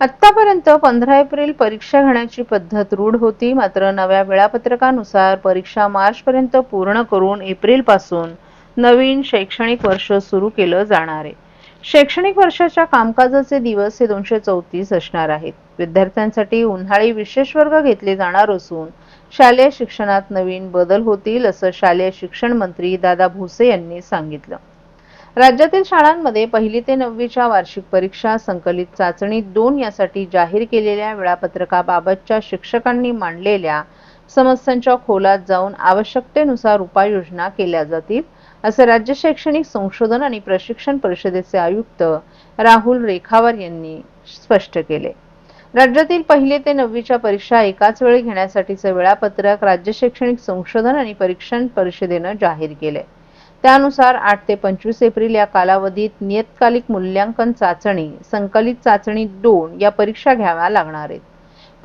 आतापर्यंत पंधरा एप्रिल परीक्षा घेण्याची पद्धत रूढ होती. मात्र नव्या वेळापत्रकानुसार परीक्षा मार्चपर्यंत पूर्ण करून एप्रिलपासून नवीन शैक्षणिक वर्ष सुरू केलं जाणार आहे. शैक्षणिक वर्षाच्या कामकाजाचे दिवस हे दोनशे चौतीस असणार आहेत. विद्यार्थ्यांसाठी उन्हाळी विशेष वर्ग घेतले जाणार असून शालेय शिक्षणात नवीन बदल होतील असं शालेय शिक्षण मंत्री दादा भुसे यांनी सांगितलं. राज्यातील शाळांमध्ये पहिली ते नववीच्या वार्षिक परीक्षा संकलित चाचणी दोन यासाठी जाहीर केलेल्या वेळापत्रकाबाबतच्या शिक्षकांनी मांडलेल्या समस्यांच्या खोलात जाऊन आवश्यकतेनुसार उपाययोजना केल्या जातील असं राज्य शैक्षणिक संशोधन आणि प्रशिक्षण परिषदेचे आयुक्त राहुल रेखावर यांनी स्पष्ट केले. राज्यातील पहिले ते नववीच्या परीक्षा एकाच वेळी घेण्यासाठीचं वेळापत्रक राज्य शैक्षणिक संशोधन आणि परीक्षण परिषदेनं जाहीर केले त्यानुसार आठ ते पंचवीस एप्रिल या कालावधीत नियतकालिक मूल्यांकन चाचणी संकलित चाचणी दोन या परीक्षा घ्याव्या लागणार आहेत.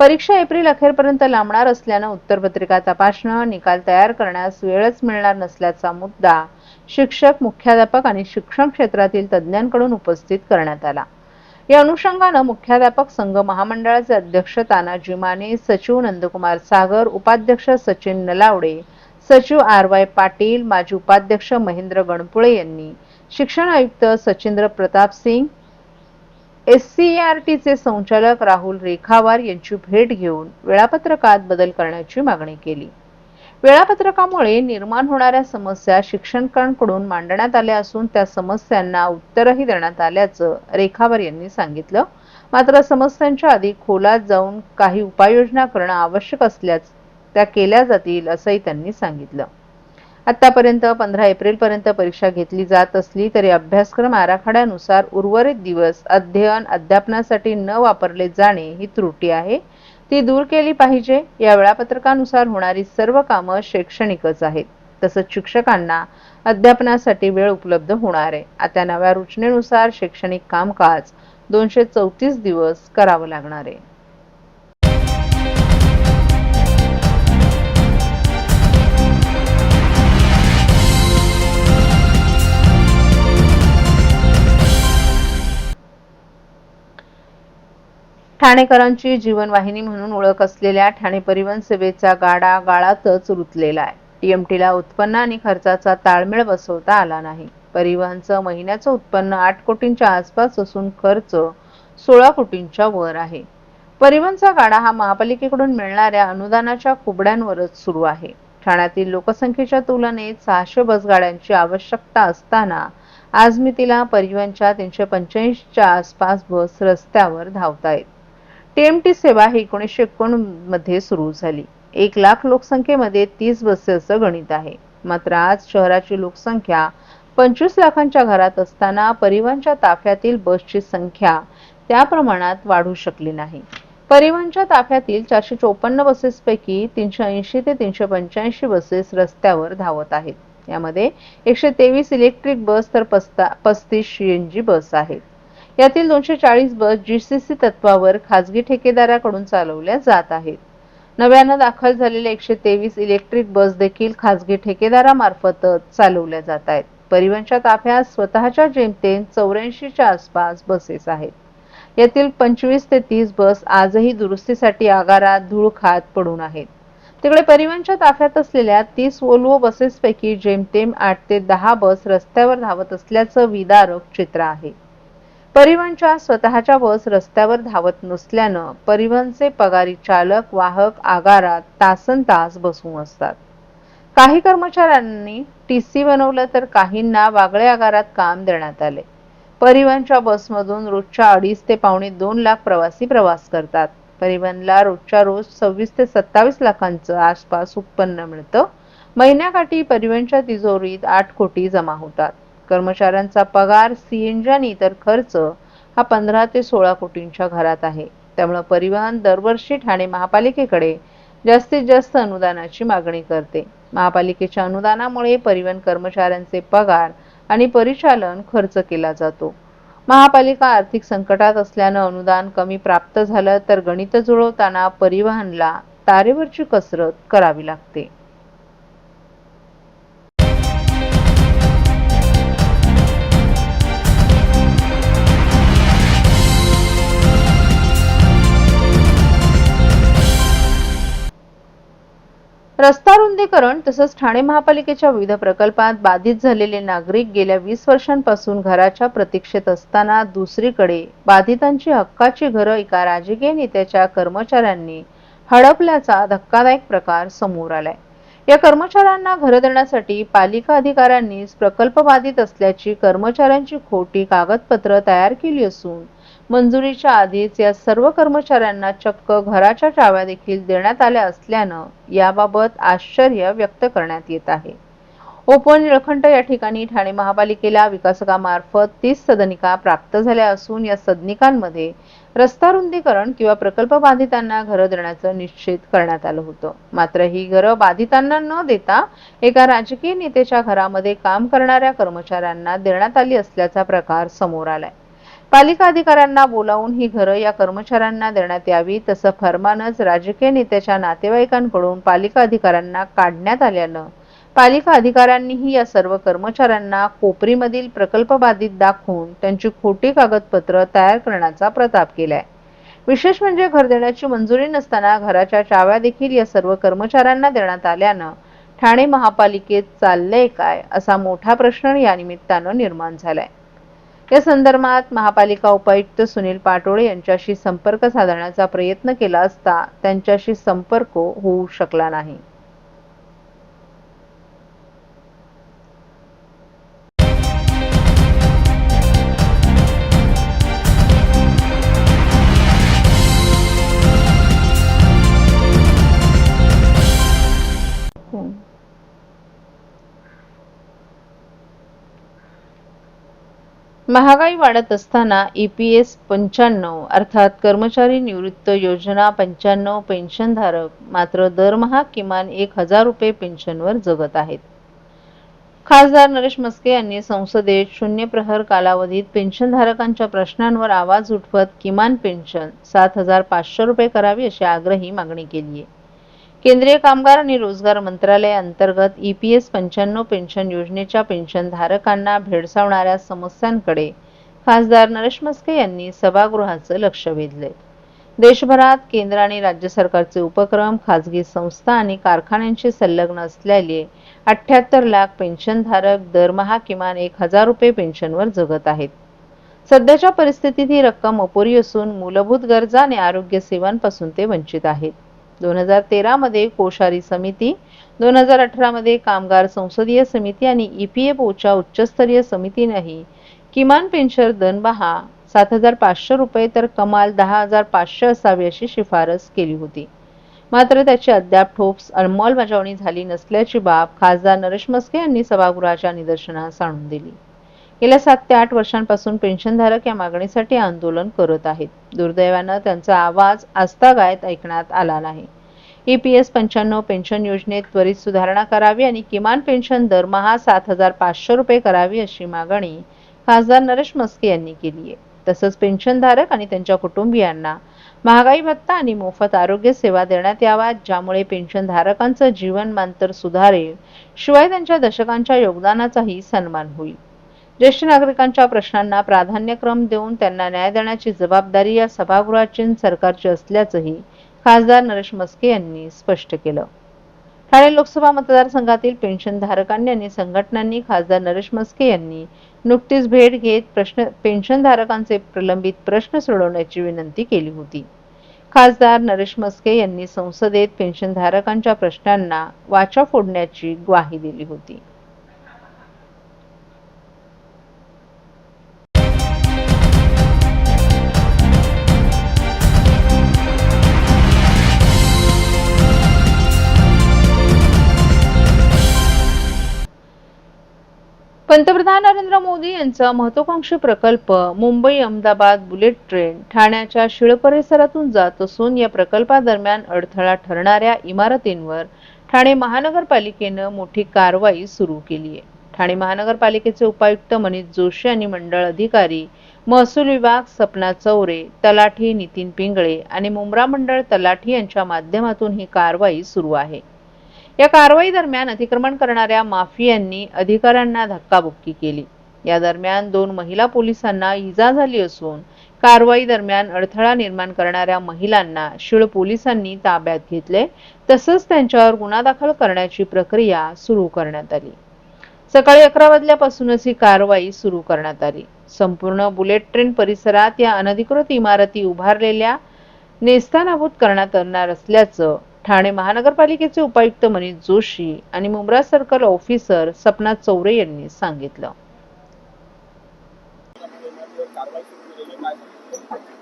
परीक्षा एप्रिल अखेरपर्यंत लांबणार असल्यानं उत्तरपत्रिका तपासणं निकाल तयार करण्यास वेळच मिळणार नसल्याचा मुद्दा शिक्षक मुख्याध्यापक आणि शिक्षण क्षेत्रातील तज्ज्ञांकडून उपस्थित करण्यात आला. या अनुषंगानं मुख्याध्यापक संघ महामंडळाचे अध्यक्ष तानाजी माने सचिव नंदकुमार सागर उपाध्यक्ष सचिन नलावडे सचिव आर वाय पाटील माजी उपाध्यक्ष महेंद्र गणपुळे यांनी. शिक्षण आयुक्त Sachindra Pratap Singh S C R टीचे संचालक राहुल रेखावार यांची भेट घेऊन वेळापत्रकात बदल करण्याची मागणी केली. वेळापत्रकामुळे निर्माण होणाऱ्या समस्या शिक्षकांकडून मांडण्यात आल्या असून त्या समस्यांना उत्तरही देण्यात आल्याचं रेखावर यांनी सांगितलं. मात्र समस्यांच्या आधी खोलात जाऊन काही उपाययोजना करणं आवश्यक असल्याचं त्या केल्या जातील असंही त्यांनी सांगितलं. आतापर्यंत पंधरा एप्रिलपर्यंत परीक्षा घेतली जात असली तरी अभ्यासक्रम आराखड्यानुसार उर्वरित दिवस अध्ययन अध्यापनासाठी न वापरले जाणे ही त्रुटी आहे. ती दूर केली पाहिजे. या वेळापत्रकानुसार होणारी सर्व कामं शैक्षणिकच आहेत. तसंच शिक्षकांना अध्यापनासाठी वेळ उपलब्ध होणार आहे. आता नव्या रचनेनुसार शैक्षणिक कामकाज दोनशे चौतीस दिवस करावं लागणार आहे. ठाणेकरांची जीवनवाहिनी म्हणून ओळख असलेल्या ठाणे परिवहन सेवेचा गाडा गाळातच रुतलेला आहे. टीएमटीला उत्पन्न आणि खर्चाचा ताळमेळ बसवता आला नाही. परिवहनचं महिन्याचं उत्पन्न आठ कोटींच्या आसपास असून खर्च सोळा कोटींच्या वर आहे. परिवहनचा गाडा हा महापालिकेकडून मिळणाऱ्या अनुदानाच्या कुबड्यांवरच सुरू आहे. ठाण्यातील लोकसंख्येच्या तुलनेत सहाशे बसगाड्यांची आवश्यकता असताना आज मी तिला परिवहनच्या तीनशे पंच्याऐंशीच्या आसपास बस रस्त्यावर धावतायत. टीएमटी सेवा ही एकोणीसशे एकोणमध्ये सुरू झाली. एक लाख लोकसंख्येमध्ये तीस बसेसचं गणित आहे. मात्र आज शहराची लोकसंख्या पंचवीस लाखांच्या घरात असताना परिवहनच्या ताफ्यातील बसची संख्या त्या प्रमाणात वाढू शकली नाही. परिवहनच्या ताफ्यातील चारशे चोपन्न बसेसपैकी तीनशे ऐंशी ते तीनशे पंच्याऐंशी बसेस रस्त्यावर धावत आहेत. यामध्ये एकशे तेवीस इलेक्ट्रिक बस तर पस्ता पस्तीस शी एन जी बस आहेत. यातील दोनशे चाळीस बस जीसीसी तत्वावर खाजगी ठेकेदाराकडून चालवल्या जात आहेत. नव्यानं दाखल झालेल्या एकशे तेवीस इलेक्ट्रिक बस देखील खाजगी ठेकेदारामार्फतच चालवल्या जात आहेत. परिवहनच्या ताफ्यात स्वतःच्या जेमतेम चौऱ्याऐंशीच्या आसपास बसेस आहेत. यातील पंचवीस ते तीस बस आजही दुरुस्तीसाठी आगारात धूळ खात पडून आहेत. तिकडे परिवहनच्या ताफ्यात असलेल्या तीस वोल्वो बसेसपैकी जेमतेम आठ ते दहा बस रस्त्यावर धावत असल्याचं विदारक चित्र आहे. परिवहनच्या स्वतःच्या बस रस्त्यावर धावत नसल्यानं परिवहनचे पगारी चालक वाहक आगारात तासन तास बसून असतात. काही कर्मचाऱ्यांनी टी सी बनवलं तर काहींना वागळे आगारात काम देण्यात आले. परिवहनच्या बसमधून रोजच्या अडीच ते पावणे दोन लाख प्रवासी प्रवास करतात. परिवहनला रोजच्या रोज सव्वीस ते सत्तावीस लाखांचं आसपास उत्पन्न मिळतं. महिन्याकाठी परिवहनच्या तिजोरीत आठ कोटी जमा होतात. कर्मचाऱ्यांचा पगार सीएनजी आणि इतर खर्च हा पंधरा ते सोळा कोटींच्या घरात आहे. त्यामुळे परिवहन दरवर्षी ठाणे महापालिकेकडे जास्तीत जास्त अनुदानाची मागणी करते. महापालिकेच्या अनुदानामुळे परिवहन कर्मचाऱ्यांचे पगार आणि परिचालन खर्च केला जातो. महापालिका आर्थिक संकटात असल्यानं अनुदान कमी प्राप्त झालं तर गणित जुळवताना परिवहनला तारेवरची कसरत करावी लागते. रस्ता रुंदीकरण तसंच ठाणे महापालिकेच्या विविध प्रकल्पात बाधित झालेले नागरिक गेल्या वीस वर्षांपासून घराच्या प्रतीक्षेत असताना दुसरीकडे बाधितांची हक्काची घरं एका राजकीय नेत्याच्या कर्मचाऱ्यांनी हडपल्याचा धक्कादायक प्रकार समोर आलाय. या कर्मचाऱ्यांना घरं देण्यासाठी पालिका अधिकाऱ्यांनीच प्रकल्प बाधित असल्याची कर्मचाऱ्यांची खोटी कागदपत्र तयार केली असून मंजुरीच्या आधीच या सर्व कर्मचाऱ्यांना चक्क घराच्या चाव्या देखील देण्यात आल्या असल्यानं याबाबत आश्चर्य व्यक्त करण्यात येत आहे. ओपन निळखंड या ठिकाणी ठाणे महापालिकेला विकासकामार्फत तीस सदनिका प्राप्त झाल्या असून या सदनिकांमध्ये रस्ता रुंदीकरण किंवा प्रकल्प बाधितांना घरं देण्याचं निश्चित करण्यात आलं होतं. मात्र ही घरं बाधितांना न देता एका राजकीय नेत्याच्या घरामध्ये काम करणाऱ्या कर्मचाऱ्यांना देण्यात आली असल्याचा प्रकार समोर आलाय. पालिका अधिकाऱ्यांना बोलावून ही घरं या कर्मचाऱ्यांना देण्यात यावी तसं फरमानच राजकीय नेत्याच्या नातेवाईकांकडून पालिका अधिकाऱ्यांना काढण्यात आल्यानं पालिका अधिकाऱ्यांनीही या सर्व कर्मचाऱ्यांना कोपरीमधील प्रकल्प बाधित दाखवून त्यांची खोटी कागदपत्र तयार करण्याचा प्रताप केलाय. विशेष म्हणजे घर देण्याची मंजुरी नसताना घराच्या चाव्या देखील या सर्व कर्मचाऱ्यांना देण्यात आल्यानं ठाणे महापालिकेत चाललंय काय असा मोठा प्रश्न या निमित्तानं निर्माण झालाय. या संदर्भात महापालिका उपायुक्त सुनील पाटोळे यांच्याशी संपर्क साधण्याचा प्रयत्न केला असता त्यांच्याशी संपर्क होऊ शकला नाही. महागाई वाढत असताना ई पी एस पंच्याण्णव अर्थात कर्मचारी निवृत्त योजना पंच्याण्णव पेन्शनधारक मात्र दरमहा किमान एक हजार रुपये पेन्शनवर जगत आहेत. खासदार नरेश मस्के यांनी संसदेत शून्य प्रहर कालावधीत पेन्शनधारकांच्या प्रश्नांवर आवाज उठवत किमान पेन्शन सात हजार पाचशे रुपये करावी अशी आग्रही मागणी केली आहे केंद्रीय कामगार आणि रोजगार मंत्रालय अंतर्गत ई पी एस पंच्याण्णव पेन्शन योजनेच्या पेन्शनधारकांना भेडसावणाऱ्या समस्यांकडे खासदार नरेश मस्के यांनी सभागृहाचं लक्ष वेधले देशभरात केंद्र आणि राज्य सरकारचे उपक्रम खाजगी संस्था आणि कारखान्यांशी संलग्न असलेले अठ्ठ्याहत्तर लाख पेन्शनधारक दरमहा किमान एक हजार रुपये पेन्शनवर जगत आहेत. सध्याच्या परिस्थितीत ही रक्कम अपुरी असून मूलभूत गरजा आणि आरोग्य सेवांपासून ते वंचित आहेत. दोन हजार तेरा मध्ये समिती दोन हजार अठरा मध्ये कामगार संसदीय समिती आणि ई पी एफ ओच्या उच्चस्तरीय समितीनेही किमान पेन्शन दनबहा सात हजार पाचशे रुपये तर कमाल दहा हजार पाचशे असावी अशी शिफारस केली होती. मात्र त्याची अद्याप ठोस अंमलबजावणी झाली नसल्याची बाब खासदार नरेश मस्के यांनी सभागृहाच्या निदर्शनास आणून दिली. गेल्या सात ते आठ वर्षांपासून पेन्शनधारक या मागणीसाठी आंदोलन करत आहेत. दुर्दैवानं त्यांचा आवाज आस्थागायत ऐकण्यात आला नाही. ई पी एस पंच्याण्णव पेन्शन योजनेत त्वरित सुधारणा करावी आणि किमान पेन्शन दरमहा सात हजार पाचशे रुपये करावी अशी मागणी खासदार नरेश मस्के यांनी केली आहे. तसंच पेन्शनधारक आणि त्यांच्या कुटुंबियांना महागाई भत्ता आणि मोफत आरोग्य सेवा देण्यात याव्यात ज्यामुळे पेन्शनधारकांचं जीवनमान तर सुधारेल शिवाय त्यांच्या दशकांच्या योगदानाचाही सन्मान होईल. ज्येष्ठ नागरिकांच्या प्रश्नांना प्राधान्यक्रम देऊन त्यांना न्याय देण्याची जबाबदारी या सभागृहाची सरकारची असल्याचंही खासदार नरेश मस्के यांनी स्पष्ट केलं. ठाणे लोकसभा मतदारसंघातील पेन्शनधारकांनी आणि संघटनांनी खासदार नरेश मस्के यांनी नुकतीच भेट घेत प्रश्न पेन्शनधारकांचे प्रलंबित प्रश्न सोडवण्याची विनंती केली होती. खासदार नरेश मस्के यांनी संसदेत पेन्शनधारकांच्या प्रश्नांना वाचा फोडण्याची ग्वाही दिली होती. पंतप्रधान नरेंद्र मोदी यांचा महत्वाकांक्षी प्रकल्प मुंबई अहमदाबाद बुलेट ट्रेन ठाण्याच्या शिळ परिसरातून जात असून या प्रकल्पादरम्यान अडथळा ठरणाऱ्या इमारतींवर ठाणे महानगरपालिकेनं मोठी कारवाई सुरू केली आहे. ठाणे महानगरपालिकेचे उपायुक्त मनीष जोशी आणि मंडळ अधिकारी महसूल विभाग सपना चौरे तलाठी नितीन पिंगळे आणि मुंब्रा मंडळ तलाठी यांच्या माध्यमातून ही कारवाई सुरू आहे. या कारवाई दरम्यान अतिक्रमण करणाऱ्या माफियांनी अधिकाऱ्यांना धक्काबुक्की केली. या दरम्यान दोन महिला पोलिसांना इजा झाली असून कारवाई दरम्यान अडथळा निर्माण करणाऱ्या महिलांना शिळ पोलिसांनी ताब्यात घेतले तसंच त्यांच्यावर गुन्हा दाखल करण्याची प्रक्रिया सुरू करण्यात आली. सकाळी अकरा वाजल्यापासूनच ही कारवाई सुरू करण्यात आली. संपूर्ण बुलेट ट्रेन परिसरात या अनधिकृत इमारती उभारलेल्या नेस्तानाभूत करण्यात येणार असल्याचं ठाणे महानगरपालिकेचे उपायुक्त मनीष जोशी आणि मुंब्रा सर्कल ऑफिसर सपना चौरे यांनी सांगितलं.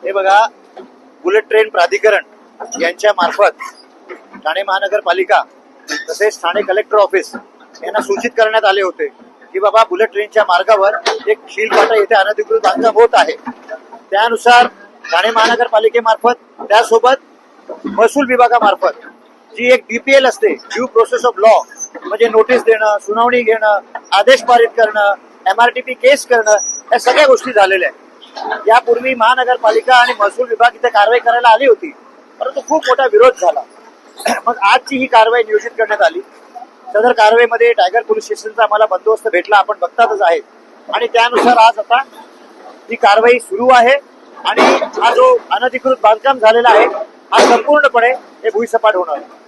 हे बघा बुलेट ट्रेन प्राधिकरण यांच्या मार्फत ठाणे महानगरपालिका तसेच ठाणे कलेक्टर ऑफिस यांना सूचित करण्यात आले होते की बाबा बुलेट ट्रेनच्या मार्गावर एक शिलपाटा येथे अनधिकृत बांधकाम होत आहे. त्यानुसार ठाणे महानगरपालिकेमार्फत त्यासोबत महसूल विभागामार्फत जी एक डीपीएल असते ड्यू प्रोसेस ऑफ लॉ म्हणजे नोटीस देणं सुनावणी घेणं आदेश पारित करणं एमआरटीपी केस करणं या सगळ्या गोष्टी झालेल्या आहेत. यापूर्वी महानगरपालिका आणि महसूल विभाग इथे कारवाई करायला आली होती परंतु खूप मोठा विरोध झाला. मग आजची ही कारवाई नियोजित करण्यात आली. सदर कारवाईमध्ये टायगर पोलीस स्टेशनचा आम्हाला बंदोबस्त भेटला आपण बघतातच आहे. आणि त्यानुसार आज आता ही कारवाई सुरू आहे आणि हा जो अनधिकृत बांधकाम झालेला आहे हा संपूर्णपणे हे भुईसपाट होणार आहे.